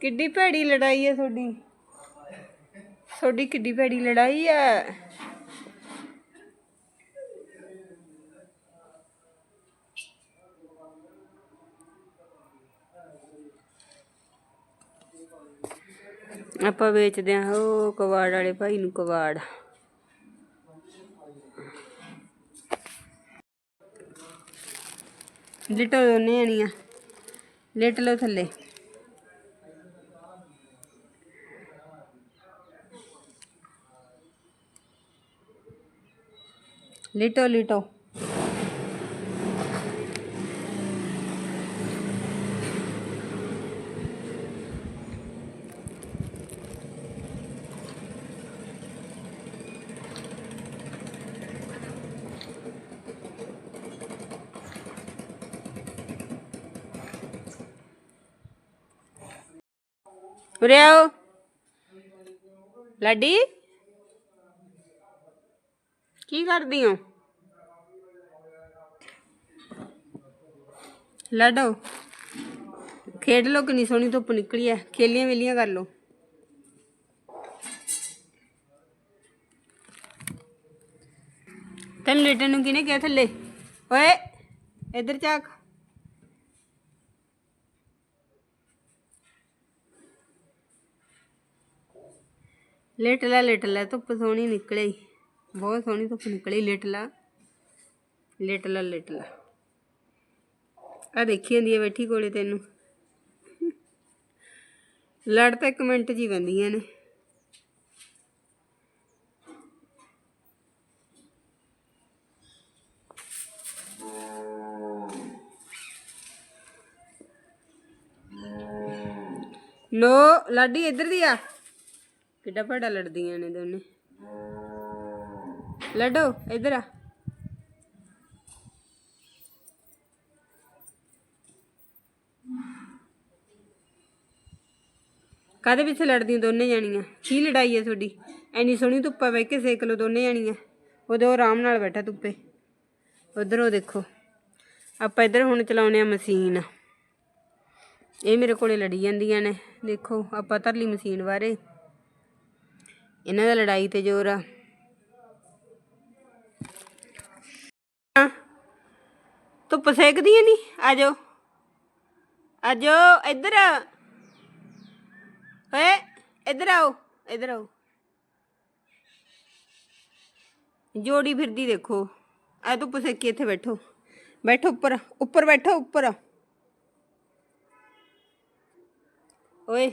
ਕਿੱਡੀ ਭੈੜੀ ਲੜਾਈ ਹੈ ਤੁਹਾਡੀ? ਤੁਹਾਡੀ ਕਿੱਡੀ ਭੈੜੀ ਲੜਾਈ ਹੈ ਆਪਾਂ ਵੇਚਦੇ ਆ ਉਹ ਕਵਾੜ ਵਾਲੇ ਭਾਈ ਨੂੰ ਕਵਾੜ ਲਿਟੋ ਦੋਨੇ ਆਣੀਆਂ ਲਿਟ ਲਓ ਥੱਲੇ। ਲਿਟੋ ਲਿਟੋ ਉਰੇ ਆਓ ਕੀ ਕਰਦੀ ਹੋ ਲਾਡੋ ਖੇਡ ਲੋ ਕਿੰਨੀ ਸੋਹਣੀ ਧੁੱਪ ਨਿਕਲੀ ਐ। ਖੇਲੀਆਂ ਵੇਲੀਆਂ ਕਰ ਲੋ ਤੈਨੂੰ ਲੇਟਣ ਨੂੰ ਕਿਹਨੇ ਕਿਹਾ ਥੱਲੇ? ਓਏ, ਇੱਧਰ ਝਾਕ। ਲੇਟ ਲੈ ਲੇਟ ਲੈ, ਧੁੱਪ ਸੋਹਣੀ ਨਿਕਲੇ ਬਹੁਤ ਸੋਹਣੀ ਧੁੱਪ ਨਿਕਲੀ, ਲਿਟਲਾ। ਲਿਟਲਾ ਲਿਟਲਾ। ਆ ਦੇਖੀ ਜਾਂਦੀ ਹੈ ਬੈਠੀ ਕੋਲੇ ਤੈਨੂੰ। ਲੜ ਤਾਂ ਇੱਕ ਮਿੰਟ 'ਚ ਹੀ ਬੰਦੀਆਂ ਨੇ। ਨੋ, ਲਾਡੀ ਇੱਧਰ ਦੀ ਆ। ਕਿੱਡਾ ਭੜਾ ਲੜਦੀਆਂ ਨੇ ਦੋਨੇ। ਲੱਡੋ ਇੱਧਰ ਆ ਕਾਦੇ ਪਿੱਛੇ ਲੜਦੀਆਂ ਦੋਨੇ ਜਾਣੀਆਂ ਕੀ ਲੜਾਈ ਹੈ ਤੁਹਾਡੀ ਐਨੀ ਸੋਹਣੀ ਧੁੱਪਾ ਬਹਿ ਕੇ ਸੇਕ ਲਓ ਦੋਨੇ ਜਾਣੀਆਂ ਉਹਦੇ ਉਹ ਆਰਾਮ ਨਾਲ ਬੈਠਾ ਧੁੱਪੇ ਉਧਰ ਉਹ ਦੇਖੋ ਆਪਾਂ ਇੱਧਰ ਹੁਣ ਚਲਾਉਨੇ ਆ ਮਸ਼ੀਨ ਇਹ ਮੇਰੇ ਕੋਲੇ ਲੜੀ ਜਾਂਦੀਆਂ ਨੇ ਦੇਖੋ ਆਪਾਂ ਧਰ ਲਈ ਮਸ਼ੀਨ ਬਾਰੇ ਇਹਨਾਂ ਦਾ ਲੜਾਈ ਤੇ ਜ਼ੋਰ ਆ ਧੁੱਪ ਸੇਕਦੀ ਨਹੀਂ ਆ ਜਾਓ। ਆ ਜਾਓ, ਇੱਧਰ ਓਏ, ਇੱਧਰ ਆਓ ਇੱਧਰ ਆਓ। ਜੋੜੀ ਫਿਰਦੀ ਦੇਖੋ। ਆ ਧੁੱਪ ਸੇਕੀ ਇੱਥੇ ਬੈਠੋ। ਬੈਠੋ ਉੱਪਰ ਉੱਪਰ ਬੈਠੋ, ਉੱਪਰ। ਓਏ